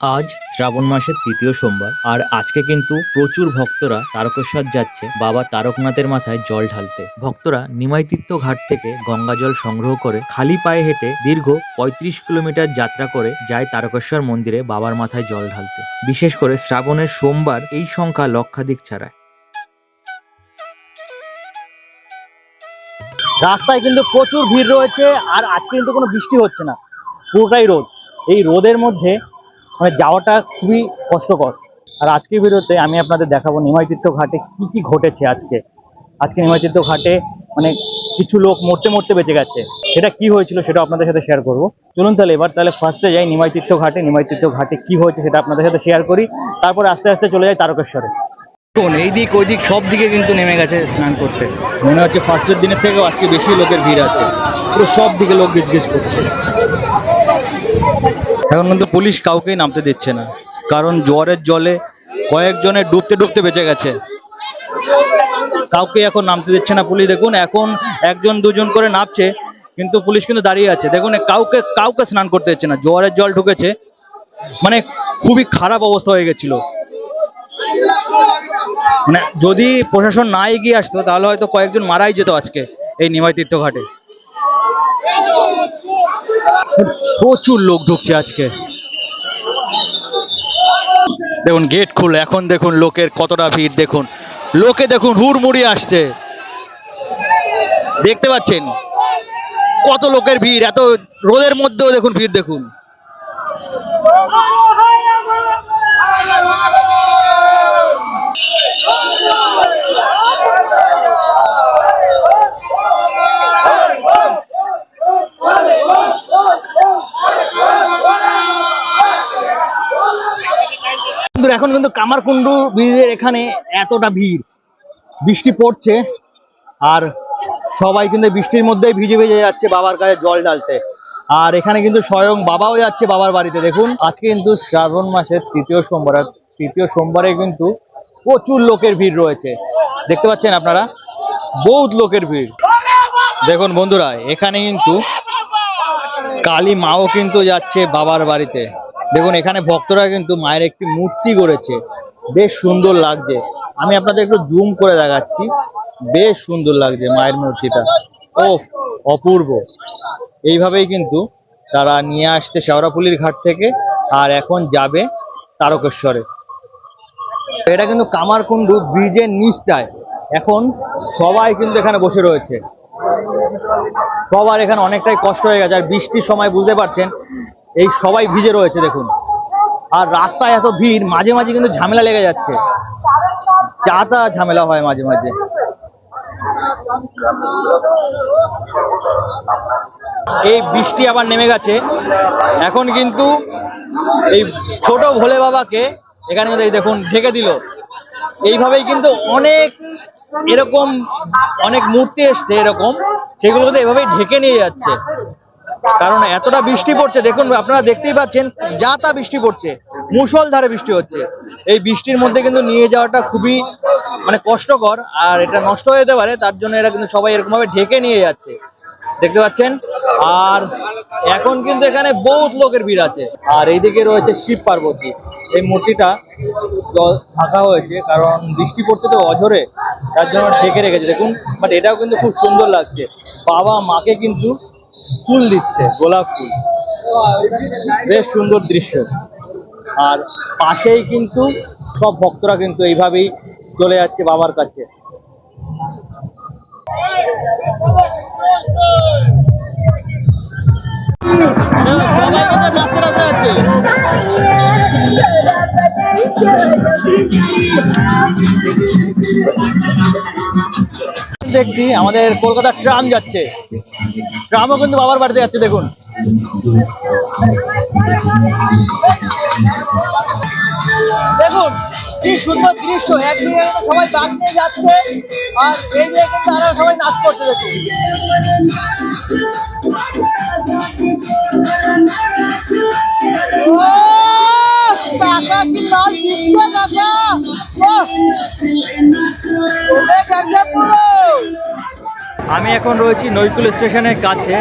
আজ শ্রাবণ মাসের তৃতীয় সোমবার, আর আজকে কিন্তু প্রচুর ভক্তরা তারকেশ্বর যাচ্ছে, বাবা তারকনাথের মাথায় জল ঢালতে। ভক্তরা নিমাইতীর্থ ঘাট থেকে গঙ্গা জল সংগ্রহ করে খালি পায়ে হেঁটে দীর্ঘ পঁয়ত্রিশ কিলোমিটার যাত্রা করে যায় তারকেশ্বর মন্দিরে বাবার মাথায় জল ঢালতে। বিশেষ করে শ্রাবণের সোমবার এই সংখ্যা লক্ষাধিক ছাড়ায়। রাস্তায় কিন্তু প্রচুর ভিড় রয়েছে, আর আজকে কিন্তু কোনো বৃষ্টি হচ্ছে না। পুরোটাই রোদ। এই রোদের মধ্যে মানে যাওয়াটা খুবই কষ্টকর। আর আজকের ভিডিওতে আমি আপনাদের দেখাবো নিমাইতীর্থ ঘাটে কি কি ঘটেছে আজকে। আজকে নিমাইতীর্থ ঘাটে মানে কিছু লোক মরতে মরতে বেঁচে গেছে। সেটা কি হয়েছিল সেটা আপনাদের সাথে শেয়ার করব। চলুন তাহলে এবার তাহলে ফার্স্টে যাই নিমাইতীর্থ ঘাটে। নিমাইতীর্থ ঘাটে কি হয়েছে সেটা আপনাদের সাথে শেয়ার করি। তারপর আস্তে আস্তে চলে যাই তারকেশ্বরে। দেখুন এই দিক ওই দিক সব দিকে কিন্তু নেমে গেছে স্নান করতে। মনে হচ্ছে ফার্স্টের দিনের থেকেও আজকে বেশি লোকের ভিড় আছে। পুরো সব দিকে লোক গিজগিজ করছে। এখন কিন্তু পুলিশ কাউকেই নামতে দিচ্ছে না। কারণ জোয়ারের জলে কয়েকজনের ডুবতে ডুবতে বেঁচে গেছে। কাউকে এখন নামতে দিচ্ছে না পুলিশ। দেখুন, এখন একজন দুজন করে নামছে, কিন্তু পুলিশ কিন্তু দাঁড়িয়ে আছে। দেখুন, কাউকে কাউকে স্নান করতে দিচ্ছে না। জোয়ারের জল ঢুকেছে। মানে খুবই খারাপ অবস্থা হয়ে গেছিল। মানে যদি প্রশাসন না এগিয়ে আসতো, তাহলে হয়তো কয়েকজন মারাই যেত আজকে এই নিমাই তীর্থ ঘাটে প্রচুর লোক ঢুকছে আজকে। দেখুন গেট খুলে এখন দেখুন লোকের কতটা ভিড়, দেখুন। লোকে দেখুন হুড়মুড়ি আসছে। দেখতে পাচ্ছেন? কত লোকের ভিড়, এত রোদের মধ্যেও দেখুন ভিড়, দেখুন। এখন কিন্তু কামারকুণ্ডু ব্রিজের এখানে এতটা ভিড়। বৃষ্টি পড়ছে আর সবাই কিন্তু বৃষ্টির মধ্যেই ভিজে ভিজে যাচ্ছে বাবার কাছে জল ঢালতে। আর এখানে কিন্তু স্বয়ং বাবাও যাচ্ছে বাবার বাড়িতে। দেখুন, আজকে কিন্তু শ্রাবণ মাসের তৃতীয় সোমবার তৃতীয় সোমবারে কিন্তু প্রচুর লোকের ভিড় রয়েছে। দেখতে পাচ্ছেন আপনারা? বহুত লোকের ভিড়। দেখুন বন্ধুরা, এখানে কিন্তু কালী মাও কিন্তু যাচ্ছে বাবার বাড়িতে। দেখুন, এখানে ভক্তরা কিন্তু মায়ের একটি মূর্তি করেছে বেশ সুন্দর লাগছে। আমি আপনাদের একটু জুম করে দেখাচ্ছি। বেশ সুন্দর লাগছে মায়ের মূর্তিটা। ও অপূর্ব। এইভাবেই কিন্তু তারা নিয়ে আসছে শেওড়াপুলির ঘাট থেকে আর এখন যাবে তারকেশ্বরে। এটা কিন্তু কামারকুণ্ডু ব্রিজের নিচটায়। এখন সবাই কিন্তু এখানে বসে রয়েছে। সবার এখানে অনেকটাই কষ্ট হয়ে গেছে। আর বৃষ্টির সময় বুঝতে পারছেন এই সবাই ভিজে রয়েছে, দেখুন। আর রাস্তায় এত ভিড়, মাঝে মাঝে কিন্তু ঝামেলা লেগে যাচ্ছে। চাতা ঝামেলা হয় মাঝে মাঝে। এই বৃষ্টি আবার নেমে গেছে। এখন কিন্তু এই ছোট ভোলে বাবাকে এখানে এই দেখুন, ঢেকে দিল। এইভাবেই কিন্তু অনেক এরকম, অনেক মূর্তি এসছে এরকম সেগুলো কিন্তু এভাবেই ঢেকে নিয়ে যাচ্ছে। কারণ এতটা বৃষ্টি পড়ছে, দেখুন, আপনারা দেখতেই পাচ্ছেন যা তা বৃষ্টি পড়ছে, মুষলধারে বৃষ্টি হচ্ছে। এই বৃষ্টির মধ্যে কিন্তু নিয়ে যাওয়াটা খুবই মানে কষ্টকর, আর এটা নষ্ট হয়ে যেতে পারে, তার জন্য এরা কিন্তু সবাই এরকম ভাবে ঢেকে নিয়ে যাচ্ছে। দেখতে পাচ্ছেন? আর এখন কিন্তু এখানে বহুত লোকের ভিড় আছে। আর এইদিকে রয়েছে শিব পার্বতী। এই মূর্তিটা ঢাকা হয়েছে, কারণ বৃষ্টি পড়তে তো অঝরে, তার জন্য ঢেকে রেখেছে, দেখুন। বাট এটাও কিন্তু খুব সুন্দর লাগছে। বাবা মাকে কিন্তু ফুল দিচ্ছে, গোলাপ ফুল। বেশ সুন্দর দৃশ্য। আর পাশেই কিন্তু সব ভক্তরা কিন্তু এইভাবেই চলে যাচ্ছে বাবার কাছে। দেখছি আমাদের কলকাতার ট্রাম যাচ্ছে। ট্রামও কিন্তু বাবার বাড়িতে যাচ্ছে, দেখুন। দেখুন, কি সুন্দর দৃশ্য। একদিকে সবাই বাদ নিয়ে যাচ্ছে, আর এই দিকে কিন্তু তারা সবাই নাচ করছে, দেখুন। কাকা কি দিচ্ছে, কাকা? আমি এখন রয়েছি নৈকুল স্টেশনের কাছে,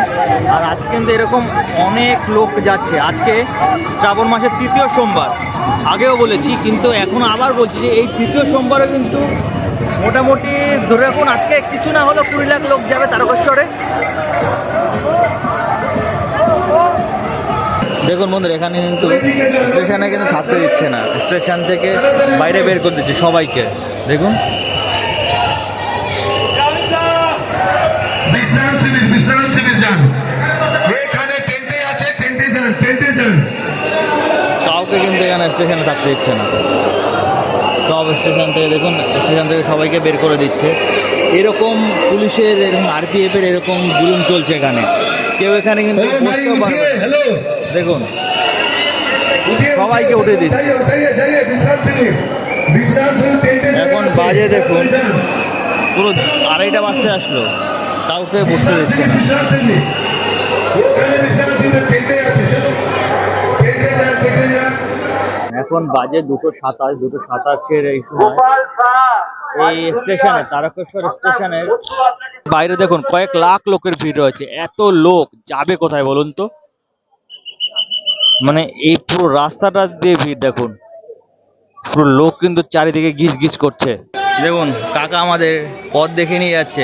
আর আজকে কিন্তু এরকম অনেক লোক যাচ্ছে। আজকে শ্রাবণ মাসের তৃতীয় সোমবার। আগেও বলেছি, কিন্তু এখন আবার বলছি যে এই তৃতীয় সোমবারও কিন্তু মোটামুটি ধরে রাখুন, আজকে কিছু না হলেও কুড়ি লাখ লোক যাবে তারকেশ্বরে। দেখুন বন্ধুরা, এখানে কিন্তু স্টেশনে কিন্তু থাকতে দিচ্ছে না। স্টেশন থেকে বাইরে বের করে দিচ্ছে সবাইকে। দেখুন। বিশ্রাম শিবির বিশ্রাম শিবির যান। এখানে টেন্টে আছে টেন্টে যান টেন্টে যান। কাউকে কিন্তু এখানে স্টেশনে থাকতে দিচ্ছে না। সব স্টেশন থেকে দেখুন স্টেশন থেকে সবাইকে বের করে দিচ্ছে। এরকম পুলিশের এরকম আরপিএফের এরকম জুলুম চলছে এখানে। কেউ এখানে কিন্তু দেখুন। সবাইকে উঠে দিচ্ছে। এখন বাজে দেখুন। পুরো আড়াইটা বাজতে আসলো। কাউকে বসতে দিচ্ছে না। এখন বাজে দুটো সাতাশ দুটো সাতাশের এই সময়। এই স্টেশনে তারকেশ্বর স্টেশনের বাইরে দেখুন কয়েক লাখ লোকের ভিড় রয়েছে। এত লোক যাবে কোথায় বলুন তো? মানে এই পুরো রাস্তাটা দিয়ে ভিড় দেখুন। পুরো লোক কিন্তু চারিদিকে গিজ গিজ করছে। দেখুন কাকা আমাদের পথ দেখে নিয়ে যাচ্ছে।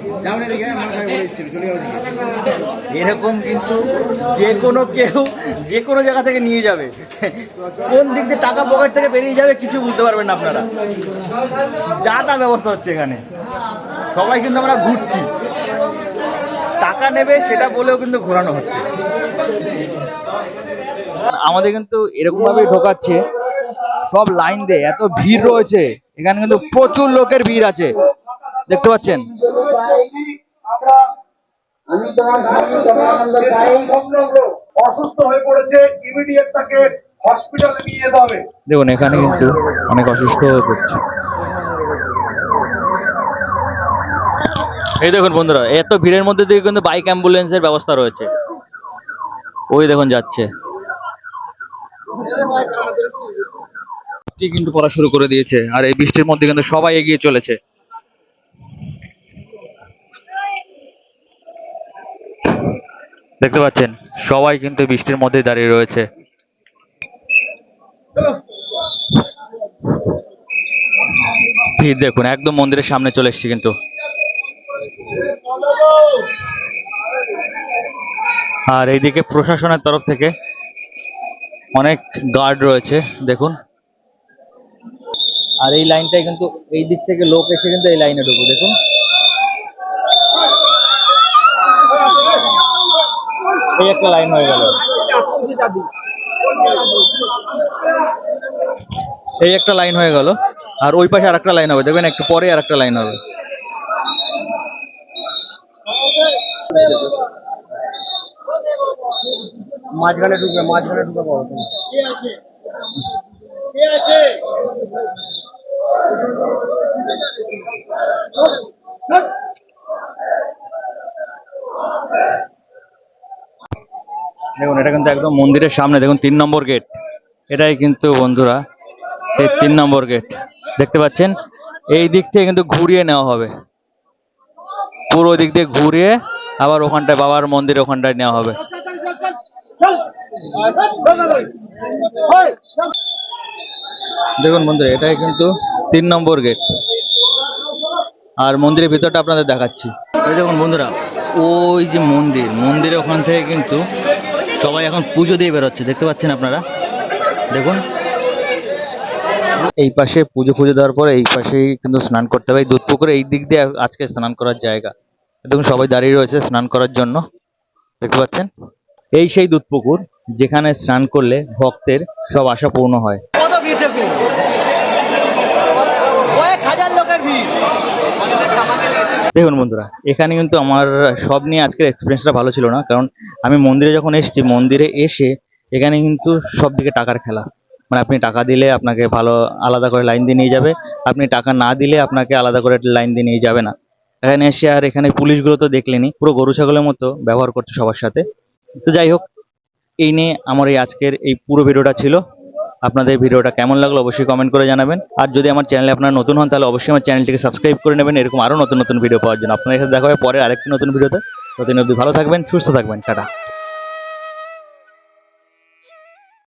এরকম কিন্তু যে কোনো কেউ যে কোনো জায়গা থেকে নিয়ে যাবে। কোন দিক দিয়ে টাকা পকেট থেকে বেরিয়ে যাবে কিছু বুঝতে পারবেন না আপনারা। যা তা ব্যবস্থা হচ্ছে এখানে। সবাই কিন্তু আমরা ঘুরছি। টাকা নেবে সেটা বলেও কিন্তু ঘোরানো হচ্ছে। আমাদের কিন্তু এরকম ভাবে ঢোকাচ্ছে। সব লাইন দিয়ে এত ভিড় রয়েছে। এখানে কিন্তু প্রচুর লোকের ভিড় আছে। দেখতে পাচ্ছেন? আমি তোমার স্বামী তোমানন্দ চাই অসুস্থ হয়ে পড়েছে ইমিডিয়েট তাকে হসপিটালে নিয়ে যেতে হবে দেখুন এখানে কিন্তু অনেক অসুস্থ হয়ে পড়ছে। এই দেখুন বন্ধুরা এত ভিড়ের মধ্যে দিয়ে কিন্তু বাইক অ্যাম্বুলেন্সের ব্যবস্থা রয়েছে। ওই দেখুন যাচ্ছে। বৃষ্টি কিন্তু পড়া শুরু করে দিয়েছে আর এই বৃষ্টির মধ্যে কিন্তু সবাই এগিয়ে চলেছে। দেখতে পাচ্ছেন, সবাই কিন্তু বৃষ্টির মধ্যে দাঁড়িয়ে রয়েছে। ভিড় দেখুন, একদম মন্দিরের সামনে চলে এসেছি কিন্তু। আর এইদিকে প্রশাসনের তরফ থেকে অনেক গার্ড রয়েছে, দেখুন। আর এই লাইনটাই কিন্তু এই দিক থেকে লোক এসে কিন্তু এই লাইনে ঢুকবো, দেখুন। এই একটা লাইন হয়ে গেল। এই একটা লাইন হয়ে গেল আর ওই পাশে আরেকটা লাইন হবে দেখবেন একটু পরে আরেকটা লাইন হবে। মাঝখানে ঢুকবে মাঝখানে ঢুকে পড়ো তুমি। দেখুন, এটা কিন্তু একদম মন্দিরের সামনে, দেখুন, তিন নম্বর গেট। এটাই কিন্তু বন্ধুরা, সেই তিন নম্বর গেট। দেখতে পাচ্ছেন? এই দিক থেকে কিন্তু ঘুরিয়ে নেওয়া হবে। পুরো দিক দিয়ে ঘুরিয়ে আবার ওখানটায়, বাবার মন্দির ওখানটায় নেওয়া হবে। দেখুন বন্ধুরা, এটাই কিন্তু তিন নম্বর গেট। আর মন্দিরের ভিতরটা আপনাদের দেখাচ্ছি। দেখুন বন্ধুরা, ওই যে মন্দির, মন্দিরের ওখান থেকে কিন্তু সবাই এখন পুজো দিয়ে বেরোচ্ছে দেখতে পাচ্ছেন আপনারা? দেখুন। এই পাশে পুজো পুজো দেওয়ার পরে এই পাশেই কিন্তু স্নান করতে হবে। এই দুধ পুকুরে এই দিক দিয়ে আজকে স্নান করার জায়গা। দেখুন সবাই দাঁড়িয়ে রয়েছে স্নান করার জন্য। দেখতে পাচ্ছেন? এই সেই দুধ পুকুর যেখানে স্নান করলে ভক্তের সব আশা পূর্ণ হয়। কত ভিড় কয়েক হাজার লোকের ভিড়। দেখুন বন্ধুরা, এখানে কিন্তু আমার সব নিয়ে আজকের এক্সপিরিয়েন্সটা ভালো ছিল না, কারণ আমি মন্দিরে যখন এসেছি, মন্দিরে এসে এখানে কিন্তু সব দিকে টাকার খেলা। মানে আপনি টাকা দিলে আপনাকে ভালো আলাদা করে লাইন দিয়ে নিয়ে যাবে, আপনি টাকা না দিলে আপনাকে আলাদা করে লাইন দিয়ে নিয়ে যাবে না। এখানে এসে আর এখানে পুলিশগুলো তো দেখলেনি, পুরো গরু ছাগলের মতো ব্যবহার করছে সবার সাথে। তো যাই হোক, এই নিয়ে আমার এই আজকের এই পুরো ভিডিওটা ছিল। আপনাদের ভিডিওটা কেমন লাগল অবশ্যই কমেন্ট করে জানাবেন। আর যদি আমার চ্যানেলে আপনারা নতুন হন, তাহলে অবশ্যই আমার চ্যানেলটিকে সাবস্ক্রাইব করে নেবেন। এরকম আরও নতুন নতুন ভিডিও পাওয়ার জন্য। আপনার সাথে দেখা হবে পরে আরেকটি নতুন ভিডিওতে। অবধি ভালো থাকবেন, সুস্থ থাকবেন। টাটা।